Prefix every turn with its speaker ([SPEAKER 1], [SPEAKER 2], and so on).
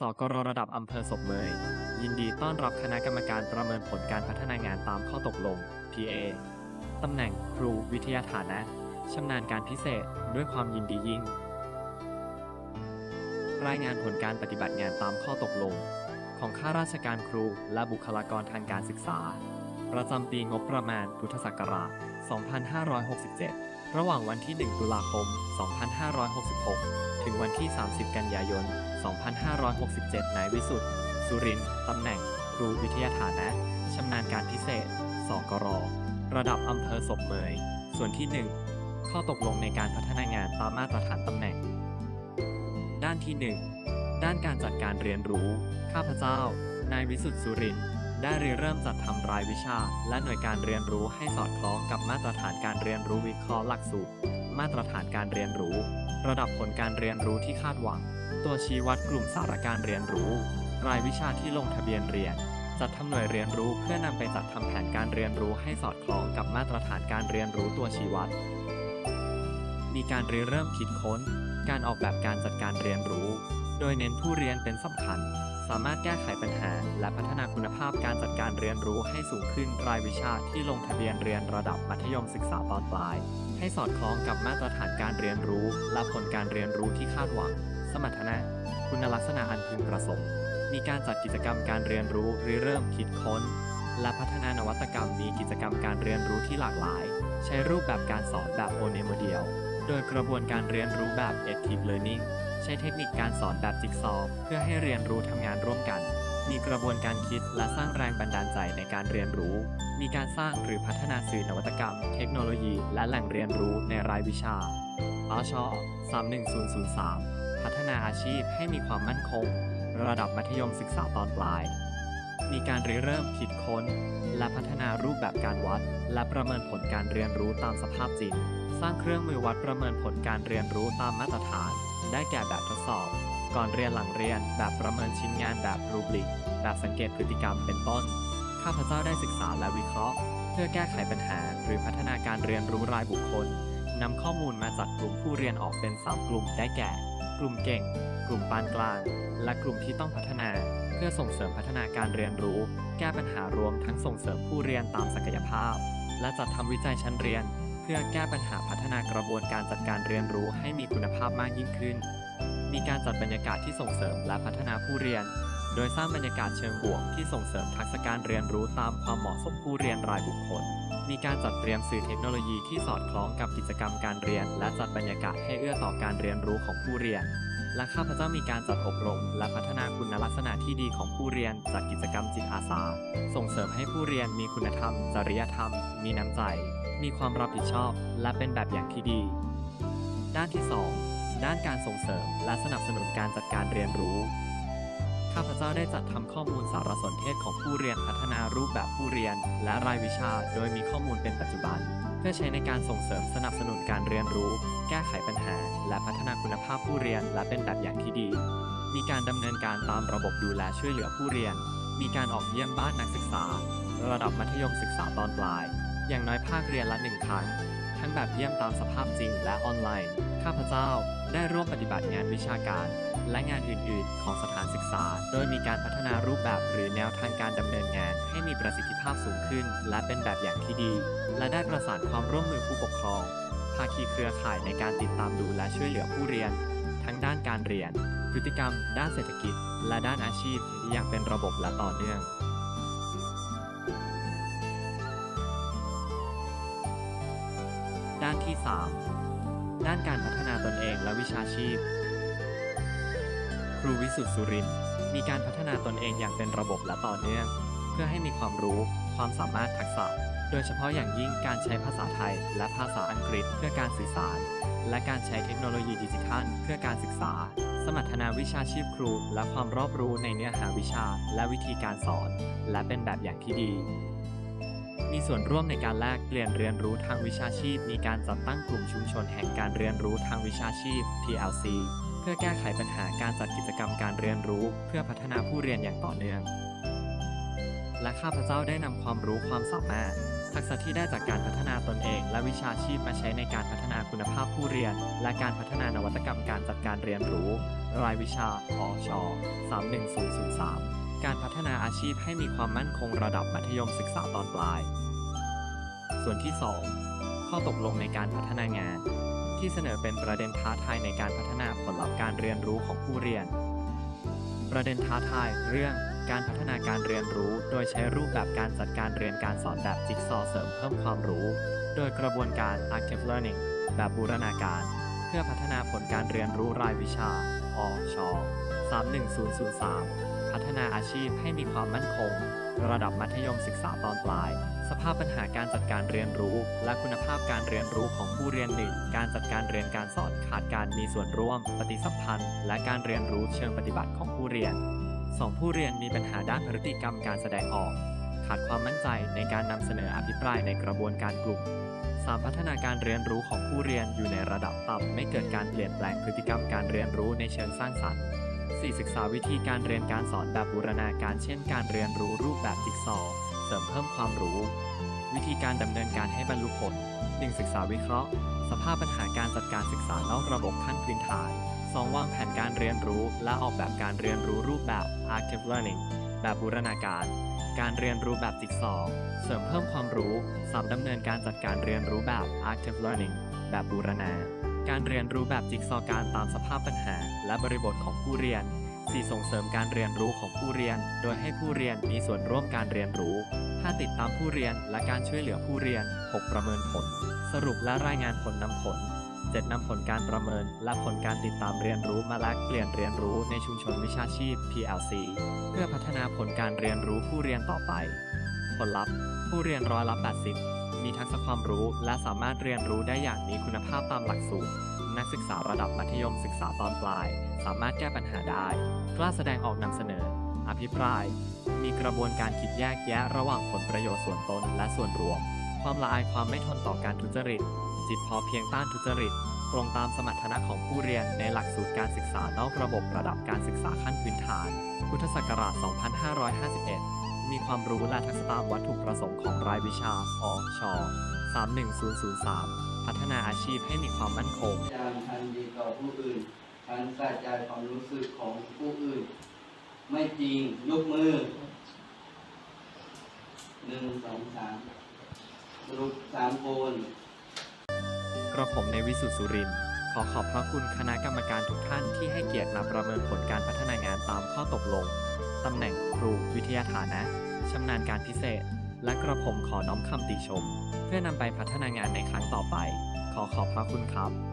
[SPEAKER 1] สกรระดับอำเภอศพเมย ยินดีต้อนรับคณะกรรมการประเมินผลการพัฒนางานตามข้อตกลง PA ตำแหน่งครูวิทยาฐานะชำนาญการพิเศษด้วยความยินดียิ่ง รายงานผลการปฏิบัติงานตามข้อตกลง ของข้าราชการครูและบุคลากรทางการศึกษา ประจำปีงบประมาณพุทธศักราช 2567 ระหว่างวันที่ 1 ตุลาคม 2566 ถึงวันที่ 30 กันยายน 2567 นายวิสุทธ์สุรินทร์ตำแหน่ง ครูวิทยาฐานะ ชำนาญการพิเศษ สกร ระดับอำเภอศพเมย ส่วนที่ 1 ข้อตกลงในการพัฒนางานตามมาตรฐานตำแหน่ง ด้านที่ 1 ด้านการจัดการเรียนรู้ ข้าพเจ้า นายวิสุทธ์สุรินทร์ ได้ริเริ่มจัดทำรายวิชา และหน่วยการเรียนรู้ให้สอดคล้องกับมาตรฐานการเรียนรู้วิเคราะห์หลักสูตร มาตรฐานการเรียนรู้ ระดับผลการเรียนรู้ที่คาดหวัง ตัวชี้วัดกลุ่มสาระการเรียนรู้ รายวิชาที่ลงทะเบียนเรียน จัดทำหน่วยเรียนรู้เพื่อนำไปจัดทำแผนการเรียนรู้ให้สอดคล้องกับมาตรฐานการเรียนรู้ตัวชี้วัด มีการริเริ่มคิดค้น การออกแบบการจัดการเรียนรู้ โดยเน้นผู้เรียนเป็นสำคัญ สามารถแก้ไขปัญหา และพัฒนาคุณภาพการจัดการเรียนรู้ให้สูงขึ้นรายวิชาที่ลงทะเบียนเรียนระดับมัธยมศึกษาตอนปลาย ให้สอดคล้องกับมาตรฐานการเรียนรู้ และผลการเรียนรู้ที่คาดหวัง สมรรถนะ คุณลักษณะอันพึงประสงค์ มีการจัดกิจกรรมการเรียนรู้ริเริ่มคิดค้น และพัฒนานวัตกรรมมีกิจกรรมการเรียนรู้ที่หลากหลาย ใช้รูปแบบการสอนแบบโอเนโมเดียล โดยกระบวนการเรียนรู้แบบ Active Learning ใช้เทคนิคการสอนแบบจิ๊กซอว์เพื่อให้เรียนรู้ทำงานร่วมกัน มีกระบวนการคิดและสร้างแรงบันดาลใจในการเรียนรู้ มีการสร้างหรือพัฒนาสื่อนวัตกรรม เทคโนโลยี และแหล่งเรียนรู้ในรายวิชาอช31003 พัฒนาอาชีพให้มีความมั่นคง ระดับมัธยมศึกษาตอนปลาย มีการริเริ่มคิดค้น และพัฒนารูปแบบการวัด และประเมินผลการเรียนรู้ตามสภาพจริง สร้างเครื่องมือวัดประเมินผลการเรียนรู้ตามมาตรฐาน ได้แก่แบบทดสอบ ก่อนเรียนหลังเรียนแบบประเมินชิ้นงานแบบรูบริก แบบสังเกตพฤติกรรมเป็นต้น ข้าพเจ้าได้ศึกษาและวิเคราะห์ เพื่อแก้ไขปัญหาหรือพัฒนาการเรียนรู้รายบุคคลนำข้อมูลมาจัดกลุ่มผู้เรียนออกเป็น 3 กลุ่มได้แก่ กลุ่มเก่ง กลุ่มปานกลาง และกลุ่มที่ต้องพัฒนา พื่อส่งเสริมพัฒนาการเรียนรู้ แก้ปัญหารวมทั้งส่งเสริมผู้เรียนตามศักยภาพ และจัดทำวิจัยชั้นเรียน เพื่อแก้ปัญหาพัฒนากระบวนการจัดการเรียนรู้ให้มีคุณภาพมากยิ่งขึ้น มีการจัดบรรยากาศที่ส่งเสริมและพัฒนาผู้เรียน โดยสร้างบรรยากาศเชิงบวกที่ส่งเสริมทักษะการเรียนรู้ตามความเหมาะสมผู้เรียนรายบุคคล มีการจัดเตรียมสื่อเทคโนโลยีที่สอดคล้องกับกิจกรรมการเรียน และจัดบรรยากาศให้เอื้อต่อการเรียนรู้ของผู้เรียน และข้าพเจ้ามีการจัดอบรม และพัฒนาคุณลักษณะที่ดีของผู้เรียนจัดกิจกรรมจิตอาสา ส่งเสริมให้ผู้เรียนมีคุณธรรม จริยธรรม มีน้ำใจ มีความรับผิดชอบ และเป็นแบบอย่างที่ดี ด้านที่ 2 ด้านการส่งเสริม และสนับสนุนการจัดการเรียนรู้ ข้าพเจ้าได้จัดทำข้อมูลสารสนเทศของผู้เรียนพัฒนารูปแบบผู้เรียน และรายวิชา โดยมีข้อมูลเป็นปัจจุบัน เพื่อใช้ในการส่งเสริมสนับสนุนการเรียนรู้ แก้ไขปัญหา และพัฒนาคุณภาพผู้เรียน และเป็นแบบอย่างที่ดี มีการดำเนินการตามระบบดูแลช่วยเหลือผู้เรียน มีการออกเยี่ยมบ้านนักศึกษา ระดับมัธยมศึกษาตอนปลาย อย่างน้อยภาคเรียนละหนึ่งครั้ง ทั้งแบบเยี่ยมตามสภาพจริงและออนไลน์ ข้าพเจ้าได้ร่วมปฏิบัติงานวิชาการ และงานอื่น ๆ ของสถานศึกษา โดยมีการพัฒนารูปแบบหรือแนวทางการดำเนินงาน ให้มีประสิทธิภาพสูงขึ้น และเป็นแบบอย่างที่ดี และได้ประสานความร่วมมือผู้ปกครองาคีเครือข่ายในการติดตามดูและช่วยเหลือผู้เรียน ทั้งด้านการเรียน พฤติกรรม ด้านเศรษฐกิจ และด้านอาชีพอย่างเป็นระบบและต่อเนื่องด้านที่ 3 ด้านการพัฒนาตนเองและวิชาชีพ ครูวิสุทธ์สุรินมีการพัฒนาตนเองอย่างเป็นระบบและต่อเนื่อง เพื่อให้มีความรู้ ความสามารถทักษะ โดยเฉพาะอย่างยิ่งการใช้ภาษาไทย และภาษาอังกฤษเพื่อการสื่อสาร และการใช้เทคโนโลยีดิจิทัล เพื่อการศึกษา สมรรถนาวิชาชีพครู และความรอบรู้ในเนื้อหาวิชา และวิธีการสอน และเป็นแบบอย่างที่ดี มีส่วนร่วมในการแลกเปลี่ยนเรียนรู้ทางวิชาชีพ มีการจัดตั้งกลุ่มชุมชนแห่งการเรียนรู้ทางวิชาชีพ PLC เพื่อแก้ไขปัญหาการจัดกิจกรรมการเรียนรู้ เพื่อพัฒนาผู้เรียนอย่างต่อเนื่องและข้าพเจ้าได้นำความรู้ความสามารถ ทักษะที่ได้จากการพัฒนาตนเอง และวิชาชีพมาใช้ในการพัฒนาคุณภาพผู้เรียน และการพัฒนานวัตกรรมการจัดการเรียนรู้ รายวิชาอช31003 การพัฒนาอาชีพให้มีความมั่นคงระดับมัธยมศึกษาตอนปลาย ส่วนที่ 2 ข้อตกลงในการพัฒนางาน ที่เสนอเป็นประเด็นท้าทายในการพัฒนาผลลัพธ์การเรียนรู้ของผู้เรียน ประเด็นท้าทายเรื่อง การพัฒนาการเรียนรู้ โดยใช้รูปแบบการจัดการเรียนการสอนแบบจิ๊กซอว์เสริมเพิ่มความรู้ โดยกระบวนการ active learning แบบบูรณาการ เพื่อพัฒนาผลการเรียนรู้รายวิชา อช 31003 พัฒนาอาชีพให้มีความมั่นคง ระดับมัธยมศึกษาตอนปลาย สภาพปัญหาการจัดการเรียนรู้ และคุณภาพการเรียนรู้ของผู้เรียนหนึ่ง การจัดการเรียนการสอนขาดการมีส่วนร่วม ปฏิสัมพันธ์ และการเรียนรู้เชิงปฏิบัติของผู้เรียน สองผู้เรียนมีปัญหาด้านพฤติกรรมการแสดงออก ขาดความมั่นใจในการนำเสนออภิปรายในกระบวนการกลุ่ม 3. พัฒนาการเรียนรู้ของผู้เรียนอยู่ในระดับต่ำไม่เกิดการเปลี่ยนแปลงพฤติกรรมการเรียนรู้ในเชิงสร้างสรรค์ 4. ศึกษาวิธีการเรียนการสอนแบบบูรณาการเช่น การเรียนรู้รูปแบบจิ๊กซอว์เสริมเพิ่มความรู้ วิธีการดำเนินการให้บรรลุผล 1. ศึกษาวิเคราะห์ สภาพปัญหาการจัดการศึกษานอกระบบขั้นพื้นฐาน 2. วางแผนการเรียนรู้และออกแบบการเรียนรู้รูปแบบ active learning แบบบูรณาการ การเรียนรู้แบบจิ๊กซอว์เสริมเพิ่มความรู้ 3. ดำเนินการจัดการเรียนรู้แบบ active learning แบบบูรณา การเรียนรู้แบบจิ๊กซอว์การตามสภาพปัญหา และบริบทของผู้เรียน 4. ส่งเสริมการเรียนรู้ของผู้เรียน โดยให้ผู้เรียนมีส่วนร่วมการเรียนรู้ 5. ติดตามผู้เรียนและการช่วยเหลือผู้เรียน 6. ประเมินผล สรุปและรายงานผลนำผล 7. นำผลการประเมิน และผลการติดตามเรียนรู้มาแลกเปลี่ยนเรียนรู้ในชุมชนวิชาชีพ PLC เพื่อพัฒนาผลการเรียนรู้ผู้เรียนต่อไป ผลลัพธ์ ผู้เรียนร้อยละ 80 มีทักษะความรู้และสามารถเรียนรู้ได้อย่างมีคุณภาพตามหลักสูตร นักศึกษาระดับมัธยมศึกษาตอนปลาย สามารถแก้ปัญหาได้ กล้าแสดงออกนำเสนอ อภิปราย มีกระบวนการคิดแยกแยะระหว่างผลประโยชน์ส่วนตนและส่วนรวม ความละอายความไม่ทนต่อการทุจริต จิตพอเพียงต้านทุจริต ตรงตามสมรรถนะของผู้เรียนในหลักสูตรการศึกษานอกระบบระดับการศึกษาขั้นพื้นฐาน พุทธศักราช 2551 มีความรู้และทักษะตามวัตถุประสงค์ของรายวิชาอช31003 พัฒนาอาชีพให้มีความมั่นคง
[SPEAKER 2] พยายามทันดีต่อผู้อื่นทันใส่ใจความรู้สึกของผู้อื่น ไม่จริงยกมือหนึ่งสองสามสรุปสามโคน
[SPEAKER 1] ระผมในวิสุทธิสุริน ขอขอบพระคุณคณะกรรมการทุกท่านที่ให้เกียรติมาประเมินผลการพัฒนางานตามข้อตกลง ตำแหน่งครูวิทยาฐานะ ชำนาญการพิเศษ และกระผมขอน้อมคำติชม เพื่อนำไปพัฒนางานในครั้งต่อไป ขอขอบพระคุณครับ